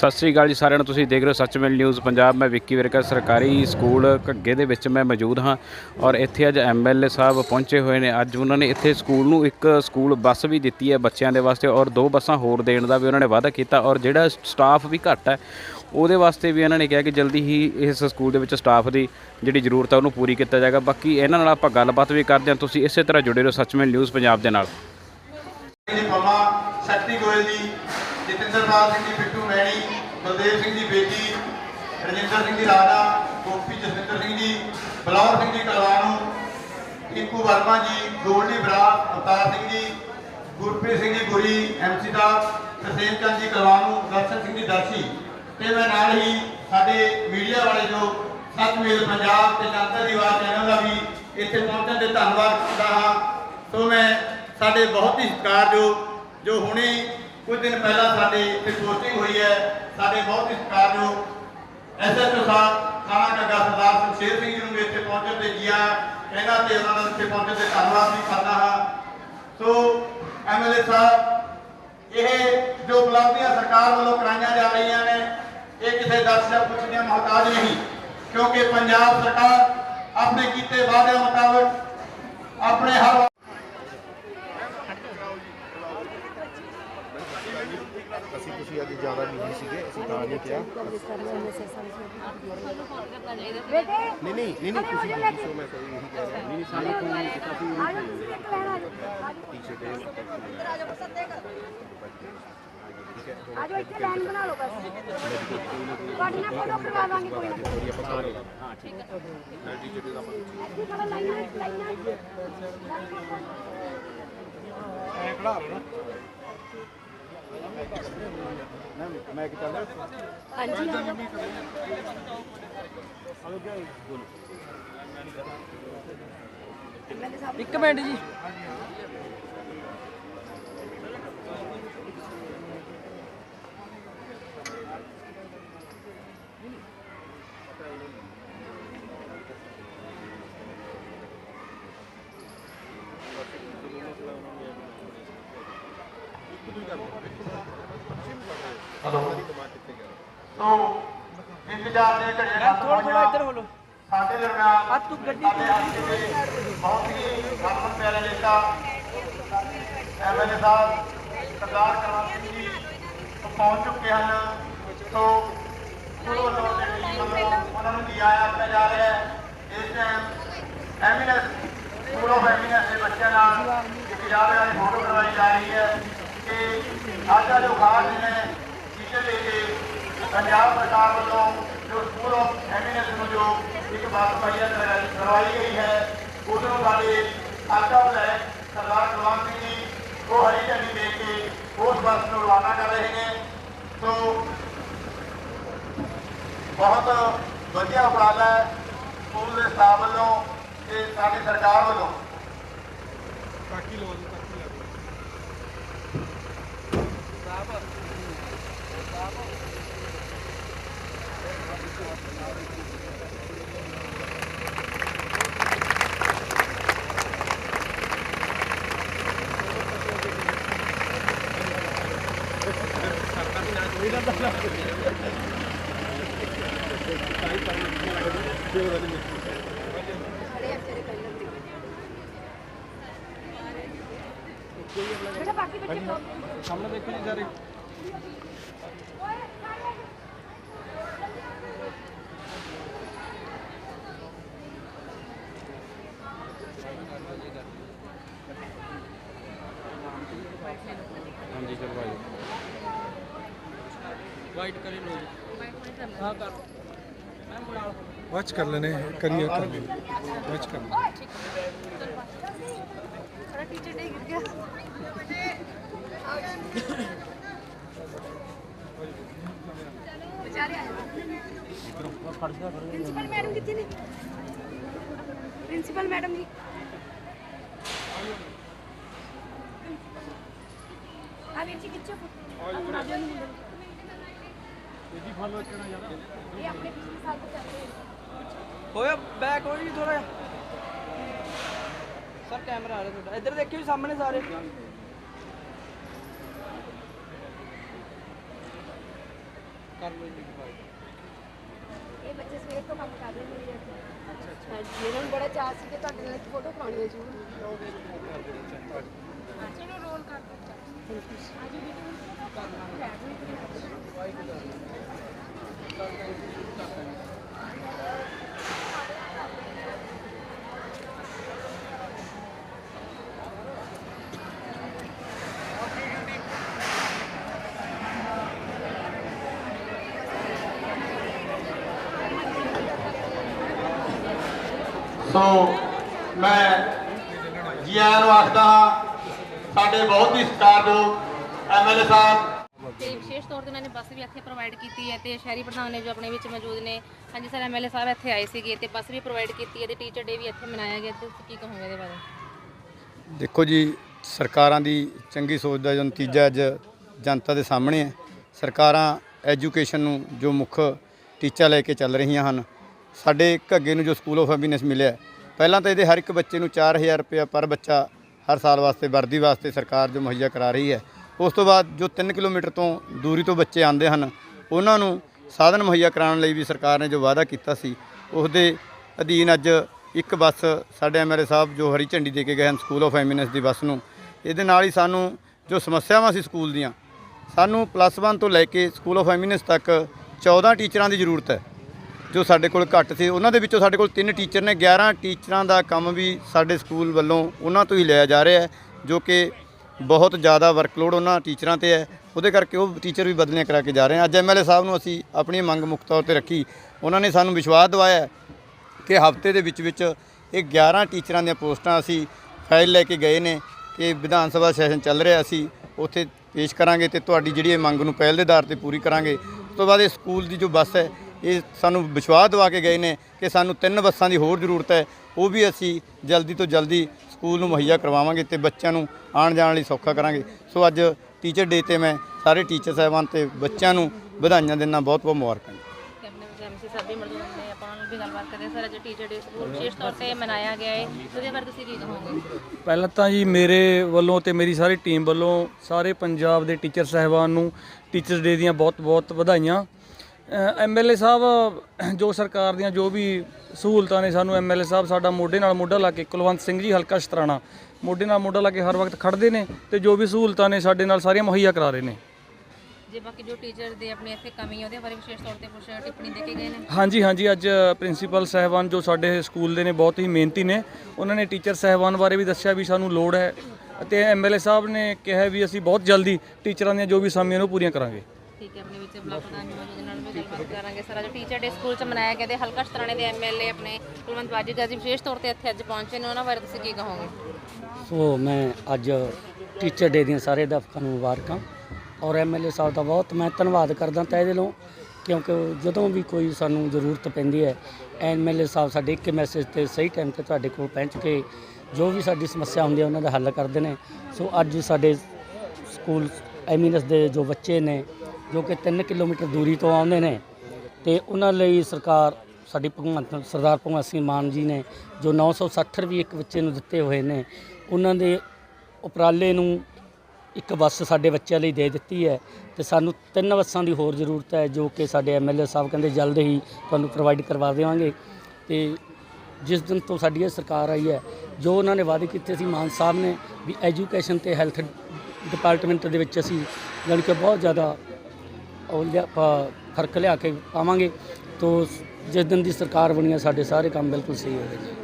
ਸਤਿ ਸ੍ਰੀ ਅਕਾਲ ਜੀ ਸਾਰਿਆਂ ਨੂੰ। ਤੁਸੀਂ ਦੇਖ ਰਹੇ ਹੋ ਸੱਚਮੇਲ ਨਿਊਜ਼ ਪੰਜਾਬ। ਮੈਂ ਵਿੱਕੀ ਵਿਰਕਾ, ਸਰਕਾਰੀ ਸਕੂਲ ਘੱਗੇ ਦੇ ਵਿੱਚ ਮੈਂ ਮੌਜੂਦ ਹਾਂ ਔਰ ਇੱਥੇ ਅੱਜ ਐਮਐਲਏ ਸਾਹਿਬ ਪਹੁੰਚੇ ਹੋਏ ਨੇ। ਅੱਜ ਉਹਨਾਂ ਨੇ ਇੱਥੇ ਸਕੂਲ ਨੂੰ ਇੱਕ ਸਕੂਲ ਬੱਸ ਵੀ ਦਿੱਤੀ ਹੈ ਬੱਚਿਆਂ ਦੇ ਵਾਸਤੇ ਔਰ ਦੋ ਬੱਸਾਂ ਹੋਰ ਦੇਣ ਦਾ ਵੀ ਉਹਨਾਂ ਨੇ ਵਾਅਦਾ ਕੀਤਾ ਔਰ ਜਿਹੜਾ ਸਟਾਫ ਵੀ ਘੱਟ ਹੈ, ਉਹਦੇ ਵਾਸਤੇ ਵੀ ਇਹਨਾਂ ਨੇ ਕਿਹਾ ਕਿ ਜਲਦੀ ਹੀ ਇਸ ਸਕੂਲ ਦੇ ਵਿੱਚ ਸਟਾਫ ਦੀ ਜਿਹੜੀ ਜ਼ਰੂਰਤ ਹੈ ਉਹਨੂੰ ਪੂਰੀ ਕੀਤਾ ਜਾਏਗਾ। ਬਾਕੀ ਇਹਨਾਂ ਨਾਲ ਆਪਾਂ ਗੱਲਬਾਤ ਵੀ ਕਰਦੇ ਹਾਂ। ਤੁਸੀਂ ਇਸੇ ਤਰ੍ਹਾਂ ਜੁੜੇ ਰਹੋ ਸੱਚਮੇਲ ਨਿਊਜ਼ ਪੰਜਾਬ ਦੇ ਨਾਲ। ਜੀ ਪਮਾ ਸ਼ਕਤੀ ਗੋਇਲ ਜੀ। ਜਤਿੰਦਰਪਾਲ ਸਿੰਘ ਜੀ ਬਲਦੇਵ ਸਿੰਘ ਜੀ ਬੇਟੀ, ਰਜਿੰਦਰ ਸਿੰਘ ਜੀ ਰਾਣਾ ਗੋਪੀ ਜਸਵਿੰਦਰ ਸਿੰਘ ਜੀ, ਬਲੌਰ ਸਿੰਘ ਜੀ ਕਲਵਾਨੂ ਟਿੰਕੂ ਵਰਮਾ ਜੀ, ਗੋਲਡੀ ਬਰਾ ਅਵਤਾਰ ਸਿੰਘ ਜੀ, ਗੁਰਪ੍ਰੀਤ ਸਿੰਘ ਜੀ ਗੁਰੀ ਐਮਸੀ ਦਾ, ਤਰਸੇਮ ਚੰਦ ਜੀ ਕਲਵਾਨੂ ਦਰਸ਼ਨ ਸਿੰਘ ਜੀ ਦਰਸ਼ੀ। ਤੇ ਮੈਂ ਨਾਲ ਹੀ ਸਾਡੇ ਮੀਡੀਆ ਵਾਲੇ ਜੋ ਸੱਚਮੇਲ ਪੰਜਾਬ ਤੇ ਜਨਤਾ ਦੀ ਆਵਾਜ਼ ਚੈਨਲ ਦਾ ਵੀ ਇੱਥੇ ਪਹੁੰਚਣ ਦੇ ਧੰਨਵਾਦ ਕਰਦਾ ਹਾਂ। ਸੋ ਮੈਂ ਸਾਡੇ ਬਹੁਤ ਹੀ ਸਤਿਕਾਰਯੋਗ ਜੋ ਹੁਣੇ ਕੁਝ ਦਿਨ ਪਹਿਲਾਂ ਸਾਡੇ ਇੱਥੇ ਪੋਸਟਿੰਗ ਹੋਈ ਹੈ ਸਾਡੇ ਬਹੁਤ ਹੀ ਸਤਿਕਾਰਯੋਗ ਐਸਐਚਓ ਸਾਹਿਬ ਥਾਣਾ ਕੱਗਾ ਸਰਦਾਰ ਸ਼ਮਸ਼ੇਰ ਸਿੰਘ ਜੀ ਨੂੰ ਵੀ ਇੱਥੇ ਪਹੁੰਚਣ ਤੇ ਜੀਆ ਕਹਿੰਦਾ ਤੇ ਉਹਨਾਂ ਦਾ ਇੱਥੇ ਪਹੁੰਚਣ ਤੇ ਧੰਨਵਾਦ ਵੀ ਕਰਦਾ ਹਾਂ ਸੋ ਐਮਐਲਏ ਸਾਹਿਬ ਇਹ ਜੋ ਉਪਲਬਧੀਆਂ ਸਰਕਾਰ ਵੱਲੋਂ ਕਰਾਈਆਂ ਜਾ ਰਹੀਆਂ ਨੇ ਇਹ ਕਿਸੇ ਦਰਸ਼ਕ ਪੁੱਛ ਦੀਆਂ ਮੁਹਤਾਜ ਨਹੀਂ ਕਿਉਂਕਿ ਪੰਜਾਬ ਸਰਕਾਰ ਆਪਣੇ ਕੀਤੇ ਵਾਅਦਿਆਂ ਮੁਤਾਬਕ ਆਪਣੇ ਹਰ ਅਸੀਂ ਤੁਸੀਂ ਅੱਜ ਜ਼ਿਆਦਾ ਬਿਜ਼ੀ ਸੀਗੇ ਅਸੀਂ ਤਾਂ ਨਹੀਂ ਕਿਹਾ। ਨਹੀਂ ਨਹੀਂ ਨਹੀਂ ਨਹੀਂ ਤੁਸੀਂ ਬਿਜ਼ੀ ਸੋ ਮੈਂ ਕੋਈ ਇਹੀ ਕਹਿ ਰਿਹਾ। ਨਹੀਂ ਸਾਨੂੰ ਕੋਈ ਆਜੋ ਇੱਥੇ ਲਾਈਨ ਬਣਾ ਲਓ ਬਸ। ਤੁਹਾਡੀ ਨਾਲ ਫੋਟੋ ਕਰਵਾ ਦਾਂਗੇ ਕੋਈ ਨਾ। ਥੋੜੀ ਆਪਾਂ ਸਾਰੇ ਇੱਥੇ ਖੜਾ ਲਾਈਨਾਂ ਲਾਈਨਾਂ ਮੈਂ ਕੀ ਕਹਿੰਦਾ? ਹਾਂਜੀ ਇੱਕ ਮਿੰਟ ਜੀ। ਤੋਂ ਇੰਤਜ਼ਾਰ ਦੇ ਘੜੇ ਨਾਲ ਥੋੜਾ ਥੋੜਾ ਇੱਧਰ ਹੋ ਲੋ ਸਾਡੇ ਦਰਮਿਆਨ ਆ ਤੂੰ ਗੱਡੀ ਸਾਡੇ ਹਲਕੇ ਦੇ ਬਹੁਤ ਹੀ ਹਰਮਨ ਪਿਆਰੇ ਨੇਤਾ ਐਮਐਲਏ ਸਾਹਿਬ ਸਰਦਾਰ ਕਰਮ ਸਿੰਘ ਜੀ ਉਹ ਪਹੁੰਚ ਚੁੱਕੇ ਹਨ ਸੋ ਸਕੂਲ ਵੱਲੋਂ ਜਿਹੜੀ ਵੱਲੋਂ ਉਹਨਾਂ ਨੂੰ ਕੀ ਆਇਆ ਆਖਿਆ ਜਾ ਰਿਹਾ ਹੈ ਇਸ time eminence school of eminence ਦੇ ਬੱਚਿਆਂ ਨਾਲ ਇੱਕ ਯਾਦਗਾਰੀ ਫੋਟੋ ਦਾ ਜੋ ਕੇ ਪੰਜਾਬ ਸਰਕਾਰ ਵੱਲੋਂ ਜੋ ਸਕੂਲ ਆਫ ਐਮੀਨੈਂਸ ਨੂੰ ਜੋ ਇੱਕ ਬੱਸ ਮੁਹੱਈਆ ਕਰਵਾਈ ਗਈ ਹੈ ਉਸ ਨੂੰ ਸਾਡੇ ਆਟਾ ਸਰਦਾਰ ਕੁਲਵੰਤ ਸਿੰਘ ਜੀ, ਉਹ ਹਰੀ ਝੰਡੀ ਦੇ ਕੇ ਉਸ ਬੱਸ ਨੂੰ ਰਵਾਨਾ ਕਰ ਰਹੇ ਨੇ। ਸੋ ਬਹੁਤ ਵਧੀਆ ਉਪਰਾਲਾ ਹੈ ਸਕੂਲ ਦੇ ਸਟਾਫ ਵੱਲੋਂ ਤੇ ਸਾਡੀ ਸਰਕਾਰ ਵੱਲੋਂ। ਬਾਕੀ ਬੱਚੇ ਤੋਂ ਸਾਹਮਣੇ ਦੇਖੋ ਜੀ ਸਾਰੇ ਹਾਂਜੀ ਚਲੋ ਭਾਈ ਵਾਈਟ ਕਰੇ ਲੋ ਹਾਂ ਕਰ ਮੈਂ ਬੁਲਾ ਲਓ ਵਾਚ ਕਰ ਲੈਣੇ ਕਰੀਏ ਕਰ ਲੈਣੇ ਵਾਚ ਕਰ ਲੈਣੇ ਥੋੜਾ ਟੀਚਰ ਡੇ ਗਿਰ ਗਿਆ ਵਿਚਾਰੇ ਹੋਇਆ ਬੈਕ ਹੋ ਜੀ ਥੋੜਾ ਸਰ ਕੈਮਰਾ ਆ ਰਿਹਾ ਤੁਹਾਡਾ। ਇੱਧਰ ਦੇਖਿਓ ਜੀ ਸਾਹਮਣੇ ਸਾਰੇ। ਇਹ ਬੱਚੇ ਸਵੇਰ ਤੋਂ ਕੰਮ ਕਰ ਰਹੇ ਨੇ ਜੀ। ਇੱਥੇ। ਹਾਂਜੀ ਇਹਨਾਂ ਨੂੰ ਬੜਾ ਚਾਅ ਸੀ ਕਿ ਤੁਹਾਡੇ ਨਾਲ ਇੱਕ ਫੋਟੋ ਕਰਾਉਣੀ ਹੈ ਜੀ ਚਲੋ ਰੋਲ ਕਰ ਦਿਓ ਸੋ ਮੈਂ ਜੀ ਆਇਆਂ ਨੂੰ ਆਖਦਾ ਹਾਂ ਸਾਡੇ ਬਹੁਤ ਹੀ ਸਤਿਕਾਰਯੋਗ ਐਮਐਲਏ ਸਾਹਿਬ। ਤੇ ਵਿਸ਼ੇਸ਼ ਤੌਰ ਤੇ ਉਹਨਾਂ ਨੇ ਬੱਸ ਵੀ ਇੱਥੇ ਪ੍ਰੋਵਾਈਡ ਕੀਤੀ ਹੈ ਤੇ ਸ਼ਹਿਰੀ ਪ੍ਰਧਾਨ ਨੇ ਜੋ ਆਪਣੇ ਵਿੱਚ ਮੌਜੂਦ ਨੇ। ਹਾਂਜੀ ਸਰ ਐਮਐਲਏ ਸਾਹਿਬ ਇੱਥੇ ਆਏ ਸੀਗੇ ਤੇ ਬੱਸ ਵੀ ਪ੍ਰੋਵਾਈਡ ਕੀਤੀ ਹੈ ਤੇ ਟੀਚਰ ਡੇ ਵੀ ਇੱਥੇ ਮਨਾਇਆ ਗਿਆ ਤੇ ਤੁਸੀਂ ਕੀ ਕਹੋਗੇ ਇਹਦੇ ਬਾਰੇ? ਦੇਖੋ ਜੀ ਸਰਕਾਰਾਂ ਦੀ ਚੰਗੀ ਸੋਚ ਦਾ ਜੋ ਨਤੀਜਾ ਅੱਜ ਜਨਤਾ ਦੇ ਸਾਹਮਣੇ ਹੈ। ਸਰਕਾਰਾਂ ਐਜੂਕੇਸ਼ਨ ਨੂੰ ਜੋ ਮੁੱਖ ਟੀਚਾ ਲੈ ਕੇ ਚੱਲ ਰਹੀਆਂ ਹਨ ਸਾਡੇ ਘੱਗੇ ਨੂੰ ਜੋ ਸਕੂਲ ਆਫ ਹੈਪੀਨੈਸ ਮਿਲਿਆ ਪਹਿਲਾਂ ਤਾਂ ਇਹਦੇ ਹਰ ਇੱਕ ਬੱਚੇ ਨੂੰ 4000 ਰੁਪਏ ਪਰ ਬੱਚਾ ਹਰ ਸਾਲ ਵਾਸਤੇ, ਵਰਦੀ ਵਾਸਤੇ ਸਰਕਾਰ ਜੋ ਮੁਹੱਈਆ ਕਰਾ ਰਹੀ ਹੈ। ਉਸ ਤੋਂ ਬਾਅਦ ਜੋ 3 ਕਿਲੋਮੀਟਰ ਤੋਂ ਦੂਰੀ ਤੋਂ ਬੱਚੇ ਆਉਂਦੇ ਹਨ, ਉਹਨਾਂ ਨੂੰ ਸਾਧਨ ਮੁਹੱਈਆ ਕਰਾਉਣ ਲਈ ਵੀ ਸਰਕਾਰ ਨੇ ਜੋ ਵਾਅਦਾ ਕੀਤਾ ਸੀ, ਉਸ ਦੇ ਅਧੀਨ ਅੱਜ ਇੱਕ ਬੱਸ ਸਾਡੇ ਐਮਐਲਏ ਸਾਹਿਬ ਜੋ ਹਰੀ ਝੰਡੀ ਦੇ ਕੇ ਗਏ ਹਨ ਸਕੂਲ ਆਫ ਐਮਿਨੈਂਸ ਦੀ ਬੱਸ ਨੂੰ। ਇਹਦੇ ਨਾਲ ਹੀ ਸਾਨੂੰ ਜੋ ਸਮੱਸਿਆਵਾਂ ਸੀ ਸਕੂਲ ਦੀਆਂ, ਸਾਨੂੰ ਪਲੱਸ 1 ਤੋਂ ਲੈ ਕੇ ਸਕੂਲ ਆਫ ਐਮਿਨੈਂਸ ਤੱਕ 14 ਟੀਚਰਾਂ ਦੀ ਜ਼ਰੂਰਤ ਹੈ। ਜੋ ਸਾਡੇ ਕੋਲ ਘੱਟ ਸੀ, ਉਹਨਾਂ ਦੇ ਵਿੱਚੋਂ ਸਾਡੇ ਕੋਲ ਤਿੰਨ ਟੀਚਰ ਨੇ 11 ਟੀਚਰਾਂ ਦਾ ਕੰਮ ਵੀ ਸਾਡੇ ਸਕੂਲ ਵੱਲੋਂ ਉਹਨਾਂ ਤੋਂ ਹੀ ਲਿਆ ਜਾ ਰਿਹਾ ਹੈ, ਜੋ ਕਿ ਬਹੁਤ ਜ਼ਿਆਦਾ ਵਰਕਲੋਡ ਉਹਨਾਂ ਟੀਚਰਾਂ ਤੇ ਹੈ। ਉਹਦੇ ਕਰਕੇ ਉਹ ਟੀਚਰ ਵੀ ਬਦਲੀਆਂ ਕਰਾ ਕੇ ਜਾ ਰਹੇ ਹਨ। ਅੱਜ ਐਮਐਲਏ ਸਾਹਿਬ ਨੂੰ ਅਸੀਂ ਆਪਣੀ ਮੰਗ ਮੁੱਖ ਤੌਰ ਤੇ ਰੱਖੀ। ਉਹਨਾਂ ਨੇ ਸਾਨੂੰ ਵਿਸ਼ਵਾਸ ਦਿਵਾਇਆ ਕਿ ਹਫ਼ਤੇ ਦੇ ਵਿੱਚ ਵਿੱਚ ਇਹ 11 ਟੀਚਰਾਂ ਦੀਆਂ ਪੋਸਟਾਂ ਅਸੀਂ ਫਾਈਲ ਲੈ ਕੇ ਗਏ ਨੇ ਕਿ ਵਿਧਾਨ ਸਭਾ ਸੈਸ਼ਨ ਚੱਲ ਰਿਹਾ ਅਸੀਂ ਉੱਥੇ ਪੇਸ਼ ਕਰਾਂਗੇ ਤੇ ਤੁਹਾਡੀ ਜਿਹੜੀ ਇਹ ਮੰਗ ਨੂੰ ਪਹਿਲ ਦੇ ਆਧਾਰ ਤੇ ਪੂਰੀ ਕਰਾਂਗੇ। ਉਸ ਤੋਂ ਬਾਅਦ ਇਹ ਸਕੂਲ ਦੀ ਜੋ ਬੱਸ ਹੈ ਇਹ ਸਾਨੂੰ ਵਿਸ਼ਵਾਸ ਦਿਵਾ ਕੇ ਗਏ ਨੇ ਕਿ ਸਾਨੂੰ ਤਿੰਨ ਬੱਸਾਂ ਦੀ ਹੋਰ ਜ਼ਰੂਰਤ ਹੈ। ਉਹ ਵੀ ਅਸੀਂ ਜਲਦੀ ਤੋਂ ਜਲਦੀ ਸਕੂਲ ਨੂੰ ਮੁਹੱਈਆ ਕਰਵਾਵਾਂਗੇ ਤੇ ਬੱਚਿਆਂ ਨੂੰ ਆਉਣ ਜਾਣ ਲਈ ਸੌਖਾ ਕਰਾਂਗੇ। ਸੋ ਅੱਜ ਟੀਚਰ ਡੇ ਤੇ ਮੈਂ ਸਾਰੇ ਟੀਚਰ ਸਾਹਿਬਾਨ ਤੇ ਬੱਚਿਆਂ ਨੂੰ ਵਧਾਈਆਂ ਦਿੰਦਾ ਬਹੁਤ ਬਹੁਤ ਮੁਬਾਰਕਾਂ ਜੀ। ਤੇ ਆਪਣੇ ਵਿੱਚ ਐਮਸੀ ਸਾਹਿਬ ਵੀ ਮੌਜੂਦ ਨੇ ਆਪਾਂ ਉਹਨਾਂ ਨਾਲ ਵੀ ਗੱਲਬਾਤ ਕਰਦੇ ਹਾਂ। ਸਰ ਅੱਜ ਟੀਚਰ ਡੇ ਸਕੂਲ ਵਿਸ਼ੇਸ਼ ਤੌਰ ਤੇ ਮਨਾਇਆ ਗਿਆ ਹੈ ਉਹਦੇ ਬਾਰੇ ਤੁਸੀਂ ਕੀ ਕਹੋਗੇ? ਪਹਿਲਾਂ ਤਾਂ ਜੀ ਮੇਰੇ ਵੱਲੋਂ ਤੇ ਮੇਰੀ ਸਾਰੀ ਟੀਮ ਵੱਲੋਂ ਸਾਰੇ ਪੰਜਾਬ ਦੇ ਟੀਚਰ ਸਹਿਬਾਨ ਨੂੰ ਟੀਚਰਸ ਡੇ ਦੀਆਂ ਬਹੁਤ-ਬਹੁਤ ਵਧਾਈਆਂ। ਐਮਐਲਏ ਸਾਹਿਬ ਜੋ ਸਰਕਾਰ ਦੀਆਂ ਜੋ ਵੀ ਸਹੂਲਤਾਂ ਨੇ ਸਾਨੂੰ ਐਮਐਲਏ ਸਾਹਿਬ ਸਾਡਾ ਮੋਢੇ ਨਾਲ ਮੋਢਾ ਲਾ ਕੇ ਕੁਲਵੰਤ ਸਿੰਘ ਜੀ ਹਲਕਾ ਸ਼ਤਰਾਣਾ ਮੋਢੇ ਨਾਲ ਮੋਢਾ ਲਾ ਕੇ ਹਰ ਵਕਤ ਖੜਦੇ ਨੇ ਤੇ ਜੋ ਵੀ ਸਹੂਲਤਾਂ ਨੇ ਸਾਡੇ ਨਾਲ ਸਾਰੀਆਂ ਮੁਹੱਈਆ ਕਰਾ ਰਹੇ ਨੇ। ਜੇ ਬਾਕੀ ਜੋ ਟੀਚਰ ਦੇ ਆਪਣੇ ਇੱਥੇ ਕਮੀ ਉਹਦੇ ਬਾਰੇ ਵਿਸ਼ੇਸ਼ ਤੌਰ ਤੇ ਕੁਝ ਟਿੱਪਣੀ ਦੇ ਕੇ ਗਏ ਨੇ? ਹਾਂਜੀ ਹਾਂਜੀ ਅੱਜ ਪ੍ਰਿੰਸੀਪਲ ਸਹਿਬਾਨ ਜੋ ਸਾਡੇ ਸਕੂਲ ਦੇ ਨੇ ਬਹੁਤ ਹੀ ਮਿਹਨਤੀ ਨੇ। ਉਹਨਾਂ ਨੇ ਟੀਚਰ ਸਹਿਬਾਨ ਬਾਰੇ ਵੀ ਦੱਸਿਆ ਵੀ ਸਾਨੂੰ ਲੋੜ ਹੈ ਅਤੇ ਐਮਐਲਏ ਸਾਹਿਬ ਨੇ ਕਿਹਾ ਵੀ ਅਸੀਂ ਬਹੁਤ ਜਲਦੀ ਟੀਚਰਾਂ ਦੀਆਂ ਜੋ ਵੀ ਸਾਮੀਆਂ ਨੇ ਉਹ ਪੂਰੀਆਂ ਕਰਾਂਗੇ। ਠੀਕ ਹੈ, ਆਪਣੇ ਵਿੱਚ ਬਲਾਕ ਪ੍ਰਧਾਨ ਜੀ ਮੌਜੂਦ ਨਾਲ ਵੀ ਗੱਲਬਾਤ ਕਰਾਂਗੇ। ਸਰ ਅੱਜ ਟੀਚਰ ਡੇ ਸਕੂਲ ਚ ਮਨਾਇਆ ਗਿਆ ਤੇ ਹਲਕਾ ਸ਼ਤਰਾਣੇ ਦੇ ਐਮਐਲਏ ਆਪਣੇ ਕੁਲਵੰਤ ਬਾਜੀਗਰ ਜੀ ਵਿਸ਼ੇਸ਼ ਤੌਰ ਤੇ ਇੱਥੇ ਅੱਜ ਪਹੁੰਚੇ ਨੇ। ਉਹਨਾਂ ਬਾਰੇ ਤੁਸੀਂ ਕੀ ਕਹੋਗੇ? ਸੋ, ਮੈਂ ਅੱਜ ਟੀਚਰ ਡੇ ਦੀਆਂ ਸਾਰੇ ਦਫ਼ਤਰਾਂ ਨੂੰ ਮੁਬਾਰਕਾਂ। ਔਰ ਐਮਐਲਏ ਸਾਹਿਬ ਦਾ ਬਹੁਤ ਮੈਂ ਧੰਨਵਾਦ ਕਰਦਾ ਤਹਿ ਦਿਲੋਂ ਕਿਉਂਕਿ ਜਦੋਂ ਵੀ ਕੋਈ ਸਾਨੂੰ ਜ਼ਰੂਰਤ ਪੈਂਦੀ ਹੈ ਐਮਐਲਏ ਸਾਹਿਬ ਸਾਡੇ ਇੱਕ ਮੈਸੇਜ ਤੇ ਸਹੀ ਟਾਈਮ ਤੇ ਤੁਹਾਡੇ ਕੋਲ ਪਹੁੰਚ ਕੇ ਜੋ ਵੀ ਸਾਡੀ ਸਮੱਸਿਆ ਹੁੰਦੀ ਹੈ, ਉਹਨਾਂ ਦਾ ਹੱਲ ਕਰਦੇ ਨੇ। ਸੋ, ਅੱਜ ਸਾਡੇ ਸਕੂਲ ਐਮੀਨਸ ਦੇ ਜੋ ਬੱਚੇ ਨੇ ਜੋ ਕਿ 3 ਕਿਲੋਮੀਟਰ ਦੂਰੀ ਤੋਂ ਆਉਂਦੇ ਨੇ। ਤੇ ਉਹਨਾਂ ਲਈ ਸਰਕਾਰ, ਸਾਡੀ ਭਗਵੰਤ ਸਰਦਾਰ ਭਗਵੰਤ ਸਿੰਘ ਮਾਨ ਜੀ ਨੇ ਜੋ 960 ਰੁਪਏ ਇੱਕ ਬੱਚੇ ਨੂੰ ਦਿੱਤੇ ਹੋਏ ਨੇ, ਉਹਨਾਂ ਦੇ ਉਪਰਾਲੇ ਨੂੰ ਇੱਕ ਬੱਸ ਸਾਡੇ ਬੱਚਿਆਂ ਲਈ ਦੇ ਦਿੱਤੀ ਹੈ। ਤੇ ਸਾਨੂੰ ਤਿੰਨ ਬੱਸਾਂ ਦੀ ਹੋਰ ਜ਼ਰੂਰਤ ਹੈ, ਜੋ ਕਿ ਸਾਡੇ ਐਮਐਲਏ ਸਾਹਿਬ ਕਹਿੰਦੇ ਜਲਦ ਹੀ ਤੁਹਾਨੂੰ ਪ੍ਰੋਵਾਈਡ ਕਰਵਾ ਦੇਵਾਂਗੇ। ਤੇ ਜਿਸ ਦਿਨ ਤੋਂ ਸਾਡੀ ਇਹ ਸਰਕਾਰ ਆਈ ਹੈ, ਜੋ ਉਹਨਾਂ ਨੇ ਵਾਅਦੇ ਕੀਤੇ ਸੀ ਮਾਨ ਸਾਹਿਬ ਨੇ ਵੀ ਐਜੂਕੇਸ਼ਨ ਤੇ ਹੈਲਥ ਡਿਪਾਰਟਮੈਂਟ ਦੇ ਵਿੱਚ ਅਸੀਂ ਜਾਣੀ ਕਿ ਬਹੁਤ ਜ਼ਿਆਦਾ ਉਹ ਲਿਆ- ਪ- ਫ਼ਰਕ ਲਿਆ ਕੇ ਪਾਵਾਂਗੇ। ਤੋ ਜਿਸ ਦਿਨ ਦੀ ਸਰਕਾਰ ਬਣੀ ਹੈ ਸਾਡੇ ਸਾਰੇ ਕੰਮ ਬਿਲਕੁਲ ਸਹੀ ਹੋ ਗਏ ਜੀ।